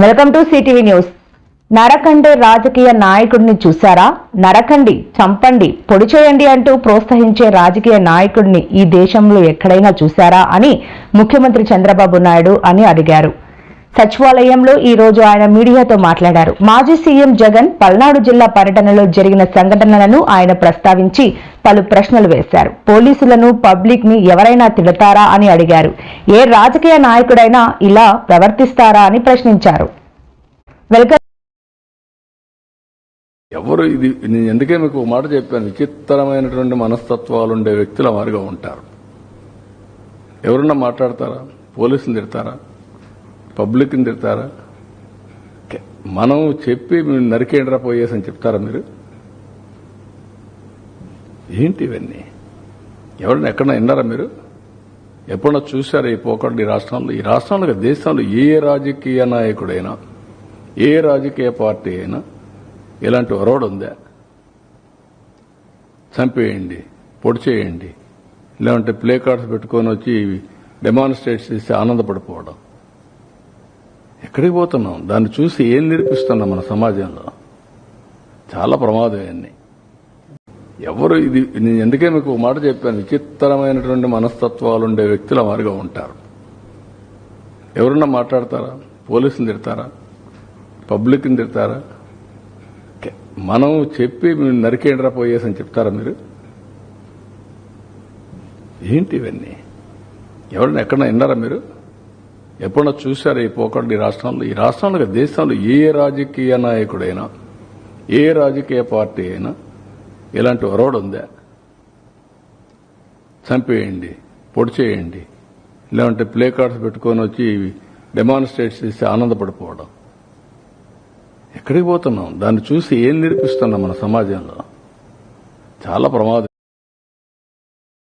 Welcome to CTV news. నరకండే రాజకీయ నాయకుడిని చూశారా? నరకండి చంపండి పొడి చేయండి అంటూ ప్రోత్సహించే రాజకీయ నాయకుడిని ఈ దేశంలో ఎక్కడైనా చూశారా అని ముఖ్యమంత్రి చంద్రబాబు నాయుడు అని అడిగారు. సచివాలయంలో ఈ రోజు ఆయన మీడియాతో మాట్లాడారు. మాజీ సీఎం జగన్ పల్నాడు జిల్లా పర్యటనలో జరిగిన సంఘటనలను ఆయన ప్రస్తావించి పలు ప్రశ్నలు వేశారు. పోలీసులను పబ్లిక్ని ఎవరైనా తిడతారా అని అడిగారు. ఏ రాజకీయ నాయకుడైనా ఇలా ప్రవర్తిస్తారా అని ప్రశ్నించారు. వెల్కమ్. ఎవరు ఇది? నేను ఎందుకే మీకు ఒక మాట చెప్పాను? విచిత్రమైనటువంటి మనస్తత్వాలు ఉండే వ్యక్తుల వారిగా ఉంటారు. ఎవరన్నా మాట్లాడతారా? పోలీసులు తిడతారా? పబ్లిక్ని తిడతారా? మనం చెప్పి మీరు నరికేండ్రా పోయేసి అని చెప్తారా మీరు? ఏంటి ఇవన్నీ? ఎవరిని ఎక్కడన్నా విన్నారా మీరు? ఎప్పుడన్నా చూశారా ఈ పోకండి ఈ రాష్ట్రంలో? ఈ రాష్ట్రంలో దేశంలో ఏ రాజకీయ నాయకుడైనా ఏ రాజకీయ పార్టీ అయినా ఇలాంటి ఒరవడు ఉందా? చంపేయండి పొడి చేయండి లేదంటే ప్లే కార్డ్స్ పెట్టుకొని వచ్చి డెమాన్స్ట్రేట్ చేసి ఆనందపడిపోవడం. ఎక్కడికి పోతున్నాం? దాన్ని చూసి ఏం నేర్పిస్తున్నాం మన సమాజంలో? చాలా ప్రమాదం ఇవన్నీ. ఎవరు ఇది? నేను ఎందుకే మీకు ఒక మాట చెప్పాను? విచిత్రమైనటువంటి మనస్తత్వాలు ఉండే వ్యక్తుల వారిగా ఉంటారు. ఎవరన్నా మాట్లాడతారా? పోలీసులు తిడతారా? పబ్లిక్ని తిడతారా? మనం చెప్పి మీరు నరికేండ్రా పోయేసి అని చెప్తారా మీరు? ఏంటి ఇవన్నీ? ఎవరన్నా ఎక్కడన్నా విన్నారా మీరు? ఎప్పుడన్నా చూశారా ఈ పోకండి ఈ రాష్ట్రంలో ఈ రాష్ట్రంలో దేశంలో ఏ రాజకీయ నాయకుడైనా ఏ రాజకీయ పార్టీ అయినా ఇలాంటి ఒరవడు ఉందా? చంపేయండి పొడి చేయండి లేదంటే ప్లే కార్డ్స్ పెట్టుకొని వచ్చి డెమాన్స్ట్రేట్ చేసి ఆనందపడిపోవడం. ఎక్కడికి పోతున్నాం? దాన్ని చూసి ఏం నేర్పిస్తున్నాం మన సమాజంలో? చాలా ప్రమాదం.